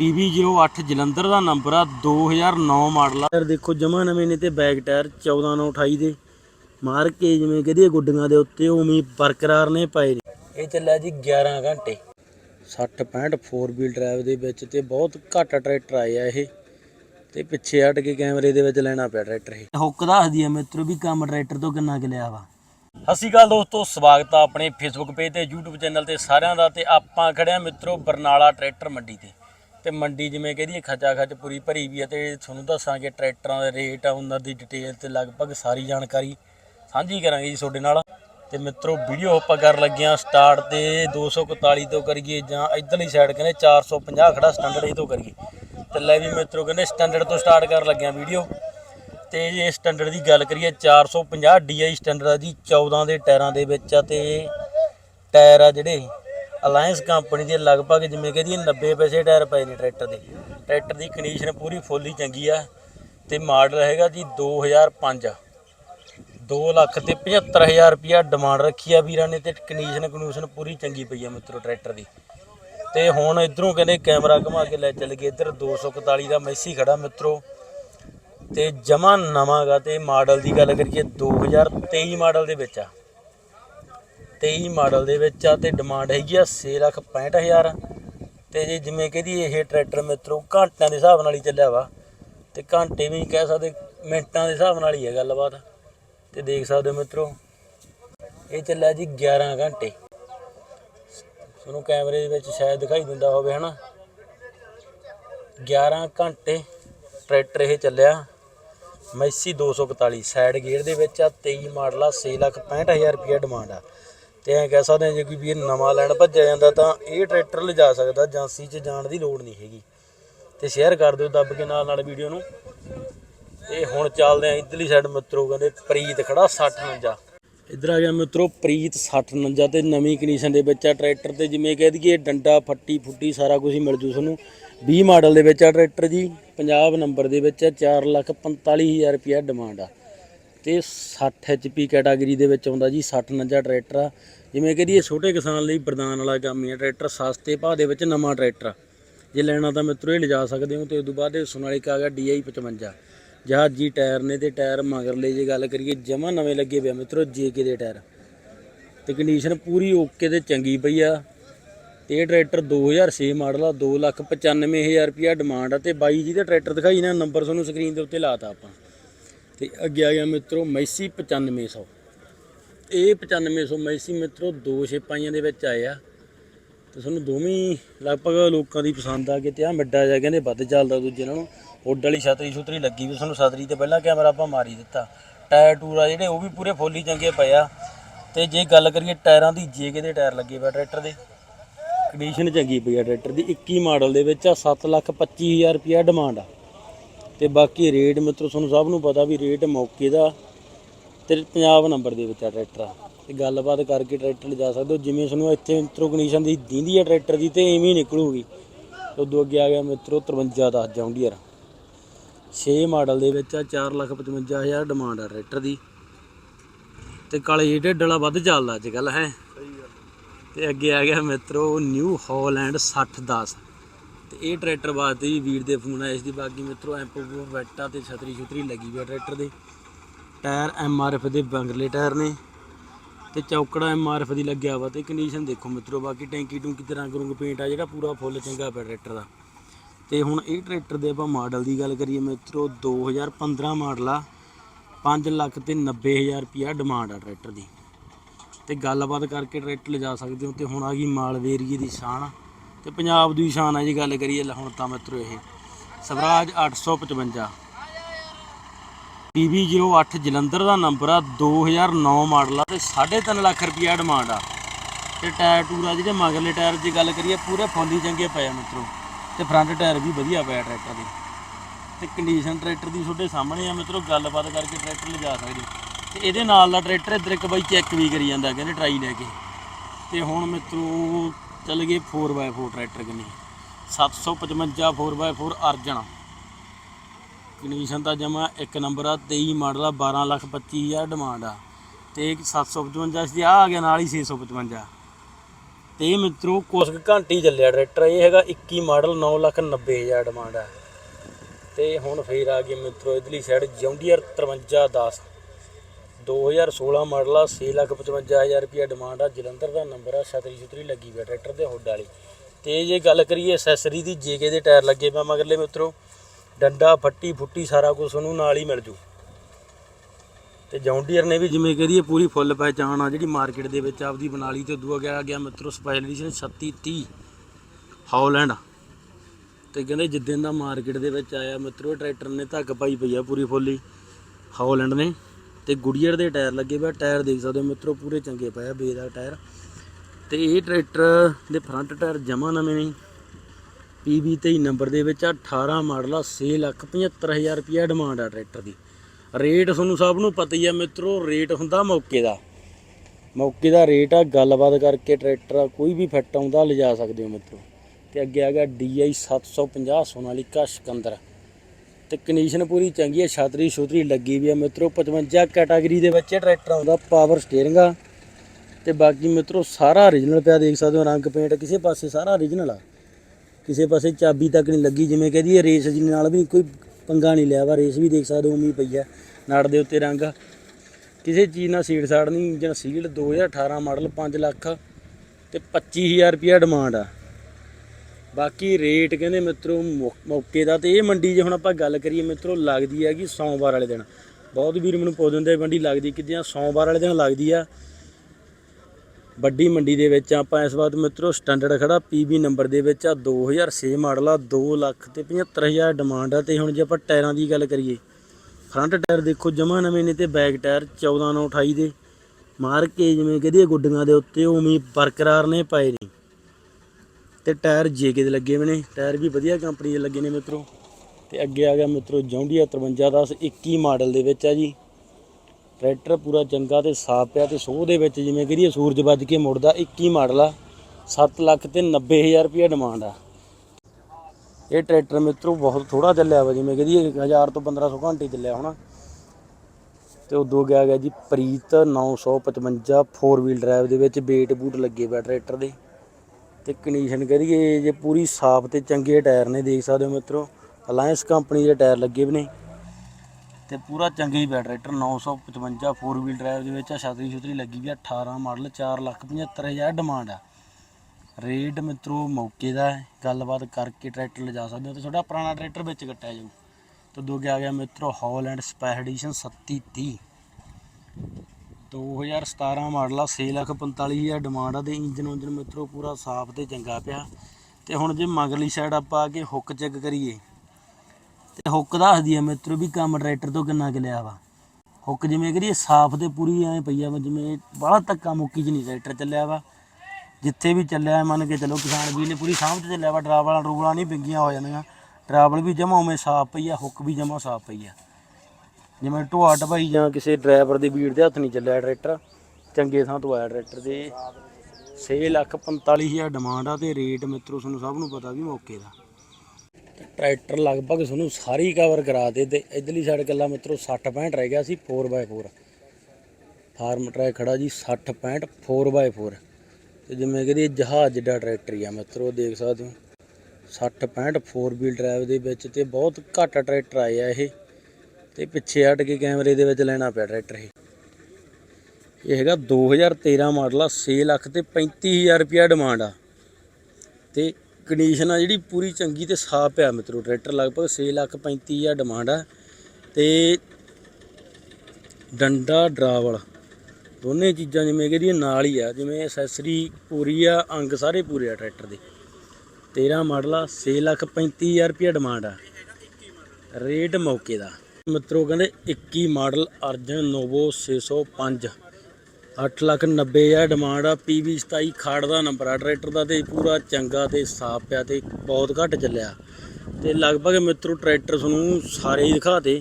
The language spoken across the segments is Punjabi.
PB08 ਜਲੰਧਰ ਦਾ ਨੰਬਰ ਆ 2009 ਮਾਡਲ ਆ। ਯਾਰ ਦੇਖੋ ਜਮਾ ਨਵੇਂ ਨੇ ਤੇ ਬੈਕ ਟਾਇਰ 14 9 28 ਦੇ। ਮਾਰ ਕੇ ਜਿਵੇਂ ਕਹਦੀ ਗੁੱਡੀਆਂ ਦੇ ਉੱਤੇ ਉਵੇਂ ਬਰਕਰਾਰ ਨੇ ਪਏ ਨੇ। ਇਹ ਚੱਲਿਆ ਜੀ 11 ਘੰਟੇ। 60 65 4 ਵੀਲ ਡਰਾਈਵ ਦੇ ਵਿੱਚ ਤੇ ਬਹੁਤ ਘੱਟ ਟਰੈਕਟਰ ਆਏ ਆ ਇਹ। ਤੇ ਪਿੱਛੇ ਹਟ ਕੇ ਕੈਮਰੇ ਦੇ ਵਿੱਚ ਲੈਣਾ ਪਿਆ ਟਰੈਕਟਰ ਇਹ। ਹੁੱਕ ਦੱਸਦੀ ਆ ਮਿੱਤਰੋ ਵੀ ਕੰਮ ਟਰੈਕਟਰ ਤੋਂ ਕਿੰਨਾ ਕਿ ਲਿਆ ਵਾ। ਸਤਿ ਸ਼੍ਰੀ ਅਕਾਲ ਦੋਸਤੋ ਸਵਾਗਤ ਆ ਆਪਣੇ ਫੇਸਬੁੱਕ ਪੇਜ ਤੇ YouTube ਚੈਨਲ ਤੇ ਸਾਰਿਆਂ ਦਾ ਤੇ ਆਪਾਂ ਖੜਿਆ ਮਿੱਤਰੋ ਬਰਨਾਲਾ ਟਰੈਕਟਰ ਮੰਡੀ ਤੇ। ਤੇ ਮੰਡੀ ਜਿਵੇਂ ਕਹਦੀ ਖਚਾ ਖਚ ਪੂਰੀ ਭਰੀ ਵੀ ਆ ਤੇ ਤੁਹਾਨੂੰ ਦੱਸਾਂਗੇ ਟਰੈਕਟਰਾਂ ਦੇ ਰੇਟ ਆ, ਉਹਨਾਂ ਦੀ ਡਿਟੇਲ ਤੇ ਲਗਭਗ ਸਾਰੀ ਜਾਣਕਾਰੀ ਸਾਂਝੀ ਕਰਾਂਗੇ ਜੀ ਤੁਹਾਡੇ ਨਾਲ। ਤੇ ਮਿੱਤਰੋ ਵੀਡੀਓ ਆਪਾਂ ਕਰਨ ਲੱਗੇ ਆ ਸਟਾਰਟ ਤੇ 241 ਤੋਂ ਕਰੀਏ ਜਾਂ ਇਧਰਲੀ ਸਾਈਡ ਕਹਿੰਦੇ 450 ਖੜਾ ਸਟੈਂਡਰਡ ਇਹ ਤੋਂ ਕਰੀਏ। ਤੇ ਲੈ ਵੀ ਮਿੱਤਰੋ, ਕਹਿੰਦੇ ਸਟੈਂਡਰਡ ਤੋਂ ਸਟਾਰਟ ਕਰਨ ਲੱਗੇ ਵੀਡੀਓ ਤੇ ਜੇ ਸਟੈਂਡਰਡ ਦੀ ਗੱਲ ਕਰੀਏ 450 DI ਸਟੈਂਡਰਡ ਆ ਜੀ 14 ਦੇ ਟਾਇਰਾਂ ਦੇ ਵਿੱਚ ਆ ਤੇ ਟਾਇਰ ਆ ਜਿਹੜੇ ਅਲਾਇੰਸ ਕੰਪਨੀ ਦੇ ਲਗਭਗ ਜਿਵੇਂ ਕਹਦੀ 90 ਪੈਸੇ ਟਾਇਰ ਪਏ ਨੇ ਟਰੈਕਟਰ ਦੇ। ਟਰੈਕਟਰ ਦੀ ਕੰਡੀਸ਼ਨ ਪੂਰੀ ਫੁੱਲ ਹੀ ਚੰਗੀ ਆ ਤੇ ਮਾਡਲ ਹੈਗਾ ਜੀ 2005 2 ਲੱਖ ਤੇ 75000 ਰੁਪਿਆ ਡਿਮਾਂਡ ਰੱਖੀ ਆ ਵੀਰਾਂ ਨੇ ਤੇ ਕੰਡੀਸ਼ਨ ਕਨੂਸ਼ਨ ਪੂਰੀ ਚੰਗੀ ਪਈ ਆ ਮਿੱਤਰੋ ਟਰੈਕਟਰ ਦੀ। ਤੇ ਹੁਣ ਇਧਰੋਂ ਕਹਿੰਦੇ ਕੈਮਰਾ ਘੁਮਾ ਕੇ ਲੈ ਚੱਲ ਗਏ। ਇੱਧਰ 241 ਦਾ ਮੈਸੀ ਖੜਾ ਮਿੱਤਰੋ। ਤੇ ਜਮਾ ਨਵਾਂਗਾ ਤੇ ਮਾਡਲ ਦੀ ਗੱਲ ਕਰੀਏ 2023 ਮਾਡਲ ਦੇ ਵਿੱਚ ਆ। 23 ਮਾਡਲ ਦੇ ਵਿੱਚ ਆ ਤੇ ਡਿਮਾਂਡ ਹੈਗੀ ਆ 665000 ਤੇ ਜੇ ਜਿਵੇਂ ਕਹਦੀ ਇਹ ਟਰੈਕਟਰ ਮਿੱਤਰੋ, ਘੰਟਿਆਂ ਦੇ ਹਿਸਾਬ ਨਾਲ ਹੀ ਚੱਲਿਆ ਵਾ। ਤੇ ਘੰਟੇ ਵੀ ਕਹਿ ਸਕਦੇ, ਮਿੰਟਾਂ ਦੇ ਹਿਸਾਬ ਨਾਲ ਹੀ ਹੈ ਗੱਲਬਾਤ। ਤੇ ਦੇਖ ਸਕਦੇ ਹੋ ਮਿੱਤਰੋ, ਇਹ ਚੱਲਿਆ ਜੀ 11 ਘੰਟੇ। ਤੁਹਾਨੂੰ ਕੈਮਰੇ ਦੇ ਵਿੱਚ ਸ਼ਾਇਦ ਦਿਖਾਈ ਦਿੰਦਾ ਹੋਵੇ, ਹਨਾ? 11 ਘੰਟੇ ਟਰੈਕਟਰ ਇਹ ਚੱਲਿਆ। ਮੈਸੀ 241 ਸਾਈਡ ਗੇਅਰ ਦੇ ਵਿੱਚ ਆ 23 ਮਾਡਲ ਆ 665000 ਰੁਪਏ ਡਿਮਾਂਡ ਆ। ਤੇ ਐਂ ਕਹਿ ਸਕਦੇ ਹਾਂ ਜੇ ਕੋਈ ਵੀਰ ਨਵਾਂ ਲੈਣ ਭੱਜਿਆ ਜਾਂਦਾ ਤਾਂ ਇਹ ਟਰੈਕਟਰ ਲਿਜਾ ਸਕਦਾ, ਏਜੰਸੀ 'ਚ ਜਾਣ ਦੀ ਲੋੜ ਨਹੀਂ ਹੈਗੀ। ਤੇ ਸ਼ੇਅਰ ਕਰ ਦਿਓ ਦੱਬ ਕੇ ਨਾਲ ਨਾਲ ਵੀਡੀਓ ਨੂੰ। ਤੇ ਹੁਣ ਚੱਲਦੇ ਆਂ ਇਧਰਲੀ ਸਾਈਡ ਮਿੱਤਰੋ, ਕਹਿੰਦੇ ਪ੍ਰੀਤ ਖੜਾ 60 49 ਇੱਧਰ ਆ ਗਿਆ ਮਿੱਤਰੋ ਪ੍ਰੀਤ 60 49 ਤੇ ਨਵੀਂ ਕੰਡੀਸ਼ਨ ਦੇ ਵਿੱਚ ਆ ਟਰੈਕਟਰ ਤੇ, ਜਿਵੇਂ ਕਹਿ ਦਈਏ ਡੰਡਾ, ਫੱਟੀ ਫੁੱਟੀ ਸਾਰਾ ਕੁਝ ਹੀ ਮਿਲ ਜੂ ਤੁਹਾਨੂੰ। 20 ਮਾਡਲ ਦੇ ਵਿੱਚ ਆ ਟਰੈਕਟਰ ਜੀ ਪੰਜਾਬ ਨੰਬਰ ਦੇ ਵਿੱਚ ਆ 445000 ਰੁਪਿਆ ਡਿਮਾਂਡ ਆ। ਤੇ 60 HP ਕੈਟਾਗਰੀ ਦੇ ਵਿੱਚ ਆਉਂਦਾ ਜੀ 60 49 ਟਰੈਕਟਰ ਆ। ਜਿਵੇਂ ਕਿ ਇਹ ਛੋਟੇ ਕਿਸਾਨ ਲਈ ਵਰਦਾਨ ਵਾਲਾ ਕੰਮ ਹੀ ਆ ਟਰੈਕਟਰ, ਸਸਤੇ ਭਾਅ ਦੇ ਵਿੱਚ ਨਵਾਂ ਟਰੈਕਟਰ ਆ। ਜੇ ਲੈਣਾ ਤਾਂ ਮਿੱਤਰੋ ਇਹ ਲਿਜਾ ਸਕਦੇ ਹੋ, ਤੇ ਉਸ ਤੋਂ ਬਾਅਦ ਇਹ ਸੋਨਾਲੀਕਾ ਆ ਗਿਆ DI 55 ਜਹਾਜ਼ੀ ਟਾਇਰ ਨੇ ਤੇ ਟਾਇਰ ਮਗਰਲੇ ਜੇ ਗੱਲ ਕਰੀਏ ਜਮਾ ਨਵੇਂ ਲੱਗੇ ਪਿਆ ਮਿੱਤਰੋ JK ਦੇ ਟਾਇਰ। ਤੇ ਕੰਡੀਸ਼ਨ ਪੂਰੀ ਓਕੇ ਤੇ ਚੰਗੀ ਪਈ ਆ। ਤੇ ਇਹ ਟਰੈਕਟਰ 2006 ਮਾਡਲ ਆ 295000 ਰੁਪਿਆ ਡਿਮਾਂਡ ਆ, ਤੇ ਬਾਈ ਜੀ ਦਾ ਟਰੈਕਟਰ ਦਿਖਾਈ ਨਾ, ਨੰਬਰ ਤੁਹਾਨੂੰ ਸਕਰੀਨ ਦੇ ਉੱਤੇ ਲਾਤਾ ਆਪਾਂ। ਤੇ ਅੱਗੇ ਆ ਗਿਆ ਮਿੱਤਰੋ ਮੈਸੀ 9500 ਇਹ 9500 ਮੈਸੀ ਮਿੱਤਰੋ ਦੋ ਛੇਪਾਈਆਂ ਦੇ ਵਿੱਚ ਆਏ ਆ। ਤੇ ਤੁਹਾਨੂੰ ਦੋਵੇਂ ਲਗਭਗ ਲੋਕਾਂ ਦੀ ਪਸੰਦ ਆ ਗਏ ਤੇ ਆ ਮਿੱਡਾ ਜਾ ਕਹਿੰਦੇ ਵੱਧ ਚੱਲਦਾ ਦੂਜੇ ਨਾਲੋਂ। ਉੱਡ ਵਾਲੀ ਛਤਰੀ ਛੁਤਰੀ ਲੱਗੀ ਵੀ ਤੁਹਾਨੂੰ ਛਤਰੀ ਤੇ ਪਹਿਲਾਂ ਕੈਮਰਾ ਆਪਾਂ ਮਾਰੀ ਦਿੱਤਾ। ਟਾਇਰ ਟੂਰ ਆ ਜਿਹੜੇ ਉਹ ਵੀ ਪੂਰੇ ਫੁੱਲੀ ਚੰਗੇ ਪਏ ਆ। ਤੇ ਜੇ ਗੱਲ ਕਰੀਏ ਟਾਇਰਾਂ ਦੀ, ਜੇ ਦੇ ਟਾਇਰ ਲੱਗੇ ਪਏ ਟਰੈਕਟਰ ਦੇ। ਕੰਡੀਸ਼ਨ ਚੰਗੀ ਪਈ ਆ ਟਰੈਕਟਰ ਦੀ। 21 ਮਾਡਲ ਦੇ ਵਿੱਚ ਆ 725000 ਰੁਪਿਆ ਡਿਮਾਂਡ ਆ। ਤੇ ਬਾਕੀ ਰੇਟ ਮਿੱਤਰੋ ਤੁਹਾਨੂੰ ਸਭ ਨੂੰ ਪਤਾ ਵੀ ਰੇਟ ਮੌਕੇ ਦਾ ਤੇ ਪੰਜਾਬ ਨੰਬਰ ਦੇ ਵਿੱਚ ਆ ਟਰੈਕਟਰ। ਆ ਤੇ ਗੱਲਬਾਤ ਕਰਕੇ ਟਰੈਕਟਰ ਲਿਜਾ ਸਕਦੇ ਹੋ। ਜਿਵੇਂ ਤੁਹਾਨੂੰ ਇੱਥੇ ਮਿੱਤਰੋ ਕੰਡੀਸ਼ਨ ਦੀ ਦਿੰਦੀ ਆ ਟਰੈਕਟਰ ਦੀ ਤੇ ਐਵੇਂ ਹੀ ਨਿਕਲੂਗੀ। ਉਦੋਂ ਅੱਗੇ ਆ ਗਿਆ ਮਿੱਤਰੋ 53 ਦਾ ਜੌਂਡੀਅਰ। 6 ਮਾਡਲ ਦੇ ਵਿੱਚ ਆ 455000 ਡਿਮਾਂਡ ਆ ਟਰੈਕਟਰ ਦੀ। ਤੇ ਕਾਲੇ ਢਿੱਡ ਵਾਲਾ ਵੱਧ ਚੱਲਦਾ ਅੱਜ ਕੱਲ ਹੈ? ਤੇ ਅੱਗੇ ਆ ਗਿਆ ਮਿੱਤਰੋ ਨਿਊ ਹਾਲੈਂਡ 6010 ਤੇ ਇਹ ਟਰੈਕਟਰ ਵਾਸਤੇ ਵੀ ਵੀਰ ਦੇ ਫੋਨ ਆ ਇਸ ਦੀ ਬਾਕੀ ਮਿੱਤਰੋ ਐਂਪੋ ਵੈਟਾ ਤੇ ਛਤਰੀ ਛੁਤਰੀ ਲੱਗੀ ਹੋਈ ਟਰੈਕਟਰ ਦੇ। ਟਾਇਰ ਐਮਆਰਐਫ ਦੇ ਬੰਗਲੇ ਟਾਇਰ ਨੇ ਤੇ ਚੌਕੜਾ ਐਮਆਰਐਫ ਦੀ ਲੱਗਿਆ ਵਾ ਤੇ ਕੰਡੀਸ਼ਨ ਦੇਖੋ ਮਿੱਤਰੋ, ਬਾਕੀ ਟੈਂਕੀ ਟੂੰਕੀ ਤੇ ਰੰਗ ਰੁੰਗ ਪੇਂਟ ਆ ਜਿਹੜਾ ਪੂਰਾ ਫੁੱਲ ਚੰਗਾ ਪਿਆ ਟਰੈਕਟਰ ਦਾ। ਤੇ ਹੁਣ ਇਹ ਟਰੈਕਟਰ ਦੇ ਆਪਾਂ ਮਾਡਲ ਦੀ ਗੱਲ ਕਰੀਏ ਮਿੱਤਰੋ 2015 ਮਾਡਲ ਆ 5 ਲੱਖ ਤੇ 90000 ਰੁਪਿਆ ਡਿਮਾਂਡ ਆ ਟਰੈਕਟਰ ਦੀ। ਤੇ ਗੱਲਬਾਤ ਕਰਕੇ ਟਰੈਕਟਰ ਲਿਜਾ ਸਕਦੇ ਹੋ ਤੇ ਹੁਣ ਆ ਗਈ ਮਾਲਵੇਰੀਏ ਦੀ ਸ਼ਾਨ। ਤੇ ਪੰਜਾਬ ਦੀ ਸ਼ਾਨ ਹੈ ਜੀ, ਗੱਲ ਕਰੀਏ ਲੈ ਹੁਣ ਤਾਂ ਮਿੱਤਰੋ ਇਹ। ਸਵਰਾਜ 855 PB08 ਜਲੰਧਰ ਦਾ ਨੰਬਰ ਆ 2009 ਮਾਡਲ ਆ ਤੇ 3.5 ਲੱਖ ਰੁਪਿਆ ਡਿਮਾਂਡ ਆ। ਤੇ ਟਾਇਰ ਟੂਰ ਆ ਜਿਹੜੇ ਮਗਰਲੇ ਟਾਇਰ ਦੀ ਗੱਲ ਕਰੀਏ ਪੂਰੇ ਫੌਲੀ ਚੰਗੇ ਪਏ ਆ ਮਿੱਤਰੋ। ਤੇ ਫਰੰਟ ਟਾਇਰ ਵੀ ਵਧੀਆ ਪਿਆ ਟਰੈਕਟਰ ਦੇ। ਤੇ ਕੰਡੀਸ਼ਨ ਟਰੈਕਟਰ ਦੀ ਤੁਹਾਡੇ ਸਾਹਮਣੇ ਆ ਮਿੱਤਰੋ, ਗੱਲਬਾਤ ਕਰਕੇ ਟਰੈਕਟਰ ਲਿਜਾ ਸਕਦੇ। ਤੇ ਇਹਦੇ ਨਾਲ ਦਾ ਟਰੈਕਟਰ ਇੱਧਰ ਇੱਕ ਬਾਈ ਚੈੱਕ ਵੀ ਕਰੀ ਜਾਂਦਾ, ਕਹਿੰਦੇ ਟਰਾਈ ਲੈ ਕੇ। ਤੇ ਹੁਣ ਮਿੱਤਰੋ ਚੱਲ ਗਏ 4x4 ਟਰੈਕਟਰ ਕਿੰਨੀ? 755 4x4 ਅਰਜਨ। ਕੰਡੀਸ਼ਨ ਤਾਂ ਜਮਾ ਇੱਕ ਨੰਬਰ ਆ 23 ਮਾਡਲ ਆ 12 ਲੱਖ 25000 ਡਿਮਾਂਡ ਆ। ਤੇ ਇੱਕ 755 ਸੀ ਆ ਆ ਗਿਆ ਨਾਲ ਹੀ 655 ਤੇ ਇਹ ਮਿੱਤਰੋ, ਕੁਛ ਘੰਟੇ ਚੱਲਿਆ ਟਰੈਕਟਰ, ਇਹ ਹੈਗਾ 21 ਮਾਡਲ 9 ਲੱਖ 90 ਹਜ਼ਾਰ ਡਿਮਾਂਡ ਆ। ਤੇ ਹੁਣ ਫੇਰ ਆ ਗਈ ਮਿੱਤਰੋ, ਇਧਰਲੀ ਸਾਈਡ ਜੌਂਡੀਅਰ 5310 2016 ਮਾਡਲ ਆ 6 ਲੱਖ 55 ਹਜ਼ਾਰ ਰੁਪਇਆ ਡਿਮਾਂਡ ਆ। ਜਲੰਧਰ ਦਾ ਨੰਬਰ ਆ, ਛਤਰੀ ਛਤਰੀ ਲੱਗੀ ਹੋਈ ਟਰੈਕਟਰ ਦੇ ਹੁੱਡ ਵਾਲੀ। ਤੇ ਜੇ ਗੱਲ ਕਰੀਏ ਐਸੈਸਰੀ ਦੀ ਜੇਕੇ ਦੇ ਟਾਇਰ ਲੱਗੇ ਪਾ ਮਗਰਲੇ ਮਿੱਤਰੋ, ਡੰਡਾ, ਫੱਟੀ ਫੁੱਟੀ ਸਾਰਾ ਕੁਝ ਉਹਨੂੰ ਨਾਲ ਹੀ ਮਿਲ ਜੂ। ਤੇ ਜੌਂਡੀਅਰ ਨੇ ਵੀ ਜਿਵੇਂ ਕਹਦੀਏ ਪੂਰੀ ਫੁੱਲ ਪਹਿਚਾਣ ਆ, ਜਿਹੜੀ ਮਾਰਕੀਟ ਦੇ ਵਿੱਚ ਆਪਦੀ ਬਣਾ ਲਈ ਤੇ ਦੂਆ ਗਿਆ ਗਿਆ ਮਿੱਤਰੋ ਸਪੈਸ਼ਲ ਐਡੀਸ਼ਨ 3630 ਹਾਲੈਂਡ ਤੇ ਕਹਿੰਦੇ ਜਿੱਦਾਂ ਦਾ ਮਾਰਕੀਟ ਦੇ ਵਿੱਚ ਆਇਆ ਮਿੱਤਰੋ, ਟਰੈਕਟਰ ਨੇ ਧੱਕ ਪਾਈ ਪਈ ਆ ਪੂਰੀ ਫੁੱਲੀ ਹਾਲੈਂਡ ਨੇ। ਤੇ ਗੁੜੀਅਰ ਦੇ ਟਾਇਰ ਲੱਗੇ ਪਿਆ ਟਾਇਰ ਦੇਖ ਸਕਦੇ ਹੋ ਮਿੱਤਰੋ, ਪੂਰੇ ਚੰਗੇ ਪਏ ਆ ਬੇ ਦਾ ਟਾਇਰ। ਤੇ ਇਹ ਟਰੈਕਟਰ ਦੇ ਫਰੰਟ ਟਾਇਰ ਜਮਾ ਨਵੇਂ ਨੇ। PB 23 ਨੰਬਰ ਦੇ ਵਿੱਚ ਆ 18 ਮਾਡਲ ਆ 6 ਲੱਖ 75000 ਰੁਪਇਆ ਡਿਮਾਂਡ ਆ ਟਰੈਕਟਰ ਦੀ। ਰੇਟ ਤੁਹਾਨੂੰ ਸਭ ਨੂੰ ਪਤਾ ਹੀ ਆ ਮਿੱਤਰੋ, ਰੇਟ ਹੁੰਦਾ ਮੌਕੇ ਦਾ। ਮੌਕੇ ਦਾ ਰੇਟ ਆ, ਗੱਲਬਾਤ ਕਰਕੇ ਟਰੈਕਟਰ ਆ, ਕੋਈ ਵੀ ਫਿੱਟ ਆਉਂਦਾ ਲਿਜਾ ਸਕਦੇ ਹੋ ਮਿੱਤਰੋ। ਤੇ ਅੱਗੇ ਆ ਗਿਆ DI 750 ਸੋਨਾਲੀਕਾ ਸਿਕੰਦਰ। ਤੇ ਕੰਡੀਸ਼ਨ ਪੂਰੀ ਚੰਗੀ ਹੈ ਛਾਤਰੀ ਛੁਤਰੀ ਲੱਗੀ ਵੀ ਆ ਮਿੱਤਰੋ 55 ਕੈਟਾਗਰੀ ਦੇ ਵਿੱਚ ਟਰੈਕਟਰ ਆਉਂਦਾ ਪਾਵਰ ਸਟੀਅਰਿੰਗ ਆ। ਤੇ ਬਾਕੀ ਮਿੱਤਰੋ, ਸਾਰਾ origignal ਪਿਆ, ਦੇਖ ਸਕਦੇ ਹੋ, ਰੰਗ ਪੇਂਟ ਕਿਸੇ ਪਾਸੇ ਸਾਰਾ origignal ਆ। ਕਿਸੇ ਪਾਸੇ ਚਾਬੀ ਤੱਕ ਨਹੀਂ ਲੱਗੀ, ਜਿਵੇਂ ਕਹਦੀ ਹੈ ਰੇਸ ਜੀ ਨਾਲ ਵੀ ਕੋਈ ਪੰਗਾ ਨਹੀਂ ਲਿਆ ਵਾ ਰੇਸ ਵੀ ਦੇਖ ਸਕਦੇ ਹੋ ਉਮੀ ਪਈ ਆ, ਨਾੜ ਦੇ ਉੱਤੇ ਰੰਗ। ਕਿਸੇ ਚੀਜ਼ ਨਾਲ ਸੀਟ ਸਾੜ ਨਹੀਂ ਇੰਜਨ ਸੀਲ 2018 ਮਾਡਲ 5 ਲੱਖ ਤੇ 25000 ਰੁਪਿਆ ਡਿਮਾਂਡ ਆ। ਬਾਕੀ ਰੇਟ ਕਹਿੰਦੇ ਮਿੱਤਰੋ ਮੌਕੇ ਦਾ ਤੇ ਇਹ ਮੰਡੀ ਜੇ ਹੁਣ ਆਪਾਂ ਗੱਲ ਕਰੀਏ ਮਿੱਤਰੋ ਲੱਗਦੀ ਹੈਗੀ ਸੋਮਵਾਰ ਵਾਲੇ ਦਿਨ। ਬਹੁਤ ਵੀਰ ਮੈਨੂੰ ਪੁੱਛ ਦਿੰਦੇ ਮੰਡੀ ਲੱਗਦੀ ਕਿਤੇ ਆ? ਸੋਮਵਾਰ ਵਾਲੇ ਦਿਨ ਲੱਗਦੀ ਆ। ਵੱਡੀ ਮੰਡੀ ਦੇ ਵਿੱਚ ਆਪਾਂ ਇਸ ਵਾਰ ਮਿੱਤਰੋ ਸਟੈਂਡਰਡ ਖੜਾ ਪੀਬੀ ਨੰਬਰ ਦੇ ਵਿੱਚ ਆ 2006 ਮਾਡਲ ਆ 2 ਲੱਖ ਤੇ 75000 ਡਿਮਾਂਡ ਆ। ਤੇ ਹੁਣ ਜੇ ਆਪਾਂ ਟਾਇਰਾਂ ਦੀ ਗੱਲ ਕਰੀਏ ਫਰੰਟ ਟਾਇਰ ਦੇਖੋ ਜਮਾ ਨਵੇਂ ਨੇ ਤੇ ਬੈਕ ਟਾਇਰ 14 9 28 ਦੇ। ਮਾਰ ਕੇ ਜਿਵੇਂ ਕਹਦੀ ਗੁੱਡੀਆਂ ਦੇ ਉੱਤੇ, ਉਵੇਂ ਹੀ ਬਰਕਰਾਰ ਨੇ, ਪਾਏ ਨੇ। ਤੇ ਟਾਇਰ ਜੇਕੇ ਦੇ ਲੱਗੇ ਹੋਏ ਨੇ। ਟਾਇਰ ਵੀ ਵਧੀਆ ਕੰਪਨੀ ਦੇ ਲੱਗੇ ਨੇ ਮਿੱਤਰੋ। ਤੇ ਅੱਗੇ ਆ ਗਿਆ ਮਿੱਤਰੋ ਜੌਂਡੀਆ 5310 21 ਮਾਡਲ ਦੇ ਵਿੱਚ ਆ ਜੀ। ਟਰੈਕਟਰ ਪੂਰਾ ਚੰਗਾ ਤੇ ਸਾਫ਼ ਪਿਆ ਤੇ ਸੋਹ ਦੇ ਵਿੱਚ ਜਿਵੇਂ ਕਹਦੀਏ ਸੂਰਜ ਵੱਜ ਕੇ ਮੁੜਦਾ 21 ਮਾਡਲ ਆ। 7 ਲੱਖ ਤੇ 90000 ਰੁਪਏ ਡਿਮਾਂਡ ਆ। ਇਹ ਟਰੈਕਟਰ ਮਿੱਤਰੋ ਬਹੁਤ ਥੋੜਾ ਚੱਲਿਆ ਵਾ, ਜਿਵੇਂ ਕਹਦੀਏ 1000 ਤੋਂ 1500 ਘੰਟੇ ਚੱਲਿਆ ਹੋਣਾ। ਤੇ ਉਦੋਂ ਗਿਆ ਗਿਆ ਜੀ ਪ੍ਰੀਤ 955 4 ਵੀਲ ਡਰਾਈਵ ਦੇ ਵਿੱਚ ਵੇਟ ਬੂਟ ਲੱਗੇ ਪਿਆ ਟਰੈਕਟਰ ਦੇ। ਤੇ ਕੰਡੀਸ਼ਨ ਕਰੀਏ, ਜੇ ਪੂਰੀ ਸਾਫ਼ ਤੇ ਚੰਗੇ ਟਾਇਰ ਨੇ, ਦੇਖ ਸਕਦੇ ਹੋ ਮਿੱਤਰੋ। ਅਲਾਇੰਸ ਕੰਪਨੀ ਦੇ ਟਾਇਰ ਲੱਗੇ ਵੀ ਨੇ। ਤੇ ਪੂਰਾ ਚੰਗਾ ਹੀ ਪਿਆ ਟਰੈਕਟਰ 955 4 ਵੀਲ ਡਰਾਈਵ ਦੇ ਵਿੱਚ ਆ, ਛਤਰੀ ਛੁਤਰੀ ਲੱਗੀ ਵੀ ਆ 18 ਮਾਡਲ 475000 ਡਿਮਾਂਡ ਆ। ਰੇਟ ਮਿੱਤਰੋ ਮੌਕੇ ਦਾ ਗੱਲਬਾਤ ਕਰਕੇ ਟਰੈਕਟਰ ਲਿਜਾ ਸਕਦੇ ਹੋ ਤੇ ਤੁਹਾਡਾ ਪੁਰਾਣਾ ਟਰੈਕਟਰ ਵਿੱਚ ਕੱਟਿਆ ਜਾਊ। ਤੇ ਦੋ ਗਿਆ ਗਿਆ ਮਿੱਤਰੋ ਹਾਲੈਂਡ ਸਪੈਸ਼ਲ ਐਡੀਸ਼ਨ 3730 2017 ਮਾਡਲ ਆ 645000 ਡਿਮਾਂਡ ਆ ਤੇ ਇੰਜਨ ਉਂਜਨ ਮਿੱਤਰੋ ਪੂਰਾ ਸਾਫ਼ ਤੇ ਚੰਗਾ ਪਿਆ। ਤੇ ਹੁਣ ਜੇ ਮਗਰਲੀ ਸਾਈਡ ਆਪਾਂ ਆ ਕੇ ਹੁੱਕ ਚੈੱਕ ਕਰੀਏ, ਤੇ ਹੁੱਕ ਦੱਸਦੀ ਆ ਮਿੱਤਰੋ ਵੀ ਕੰਮ ਟਰੈਕਟਰ ਤੋਂ ਕਿੰਨਾ ਕੁ ਲਿਆ ਵਾ। ਹੁੱਕ ਜਿਵੇਂ ਕਰੀਏ ਸਾਫ਼ ਤੇ ਪੂਰੀ ਐ ਪਈ ਆ ਵਾ, ਜਿਵੇਂ ਬਾਹਲਾ ਧੱਕਾ ਮੁੱਕੀ ਚ ਨਹੀਂ ਟਰੈਕਟਰ ਚੱਲਿਆ ਵਾ। ਜਿੱਥੇ ਵੀ ਚੱਲਿਆ ਮੰਨ ਕੇ ਚਲੋ ਕਿਸਾਨ ਵੀਰ ਨੇ ਪੂਰੀ ਸਾਂਭ ਤੇ ਚੱਲਿਆ ਵਾ ਡਰਾਵਲਾਂ ਰੂਬਲਾਂ ਨਹੀਂ ਬਿੰਗੀਆਂ ਹੋ ਜਾਂਦੀਆਂ। ਡਰਾਵਲ ਵੀ ਜਮਾ ਉਵੇਂ ਸਾਫ਼ ਪਈ ਆ ਹੁੱਕ ਵੀ ਜਮਾ ਸਾਫ਼ ਪਈ ਆ। ਜਿਵੇਂ ਢੋਆ ਢਵਾਈ ਜਾਂ ਕਿਸੇ ਡਰਾਈਵਰ ਦੇ ਵੀਰ ਦੇ ਹੱਥ ਨਹੀਂ ਚੱਲਿਆ ਟਰੈਕਟਰ, ਚੰਗੇ ਥਾਂ ਤੋਂ ਆਇਆ ਟਰੈਕਟਰ ਤੇ। 6 ਲੱਖ 45000 ਡਿਮਾਂਡ ਆ ਤੇ ਰੇਟ ਮਿੱਤਰੋ, ਤੁਹਾਨੂੰ ਸਭ ਨੂੰ ਪਤਾ ਵੀ ਮੌਕੇ ਦਾ। ਟਰੈਕਟਰ ਲਗਭਗ ਤੁਹਾਨੂੰ ਸਾਰੀ ਕਵਰ ਕਰਾ ਦੇ ਤੇ ਇਧਰਲੀ ਸਾਈਡ ਕੱਲਾ ਮਿੱਤਰੋ 60 65 ਰਹਿ ਗਿਆ ਸੀ 4x4 ਫਾਰਮ ਟਰੈਕ ਖੜਾ ਜੀ 60 65 4x4 ਤੇ ਜਿਵੇਂ ਕਿ ਜਹਾਜ਼ ਜਿੱਡਾ ਟਰੈਕਟਰ ਹੀ ਆ ਮਿੱਤਰੋ, ਦੇਖ ਸਕਦੇ ਹੋ। 60 65 4 ਵੀਲ ਡਰਾਈਵ ਦੇ ਵਿੱਚ ਤੇ ਬਹੁਤ ਘੱਟ ਟਰੈਕਟਰ ਆਏ ਆ ਇਹ। ਤੇ ਪਿੱਛੇ ਹਟ ਕੇ ਕੈਮਰੇ ਦੇ ਵਿੱਚ ਲੈਣਾ ਪਿਆ ਟਰੈਕਟਰ ਇਹ। ਇਹ ਹੈਗਾ 2013 ਮਾਡਲ ਆ 6 ਲੱਖ ਤੇ 35000 ਰੁਪਿਆ ਡਿਮਾਂਡ ਆ। ਤੇ ਕੰਡੀਸ਼ਨ ਆ ਜਿਹੜੀ ਪੂਰੀ ਚੰਗੀ ਤੇ ਸਾਫ਼ ਆ ਮਿੱਤਰੋ, ਟਰੈਕਟਰ ਲਗਭਗ 6 ਲੱਖ 35000 ਡਿਮਾਂਡ ਆ। ਤੇ ਡੰਡਾ, ਡਰਾਵਲ, ਦੋਨੇ ਚੀਜ਼ਾਂ ਜਿਵੇਂ ਕਿ ਇਹਦੀਆਂ ਨਾਲ ਹੀ ਆ, ਜਿਵੇਂ ਐਸੈਸਰੀ ਪੂਰੀ ਆ, ਅੰਗ ਸਾਰੇ ਪੂਰੇ ਆ ਟਰੈਕਟਰ ਦੇ। 13 ਮਾਡਲ ਆ 6 ਲੱਖ 35000 ਰੁਪਿਆ ਡਿਮਾਂਡ ਆ। ਰੇਟ ਮੌਕੇ ਦਾ। ਮਿੱਤਰੋ ਕਹਿੰਦੇ 21 ਮਾਡਲ ਅਰਜਨ ਨੋਵੋ 605 8 ਲੱਖ 90 ਹਜ਼ਾਰ ਡਿਮਾਂਡ ਆ PV 27 ਖਾੜ ਦਾ ਨੰਬਰ ਆ, ਟਰੈਕਟਰ ਦਾ ਤੇ ਪੂਰਾ ਚੰਗਾ ਤੇ ਸਾਫ਼ ਪਿਆ ਤੇ ਬਹੁਤ ਘੱਟ ਚੱਲਿਆ। ਤੇ ਲਗਭਗ ਮਿੱਤਰੋ ਟਰੈਕਟਰ ਤੁਹਾਨੂੰ ਸਾਰੇ ਹੀ ਦਿਖਾਤੇ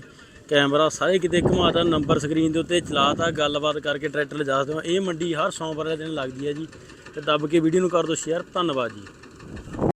ਕੈਮਰਾ ਸਾਰੇ ਕਿਤੇ ਘੁਮਾਤਾ ਨੰਬਰ ਸਕਰੀਨ ਦੇ ਉੱਤੇ ਚਲਾਤਾ, ਗੱਲਬਾਤ ਕਰਕੇ ਟਰੈਕਟਰ ਲਿਜਾ ਦਿਓ ਇਹ ਮੰਡੀ ਹਰ ਸੋਮਵਾਰ ਦੇ ਦਿਨ ਲੱਗਦੀ ਹੈ ਜੀ। ਤੇ ਦੱਬ ਕੇ ਵੀਡੀਓ ਨੂੰ ਕਰ ਦਿਓ ਸ਼ੇਅਰ ਧੰਨਵਾਦ ਜੀ।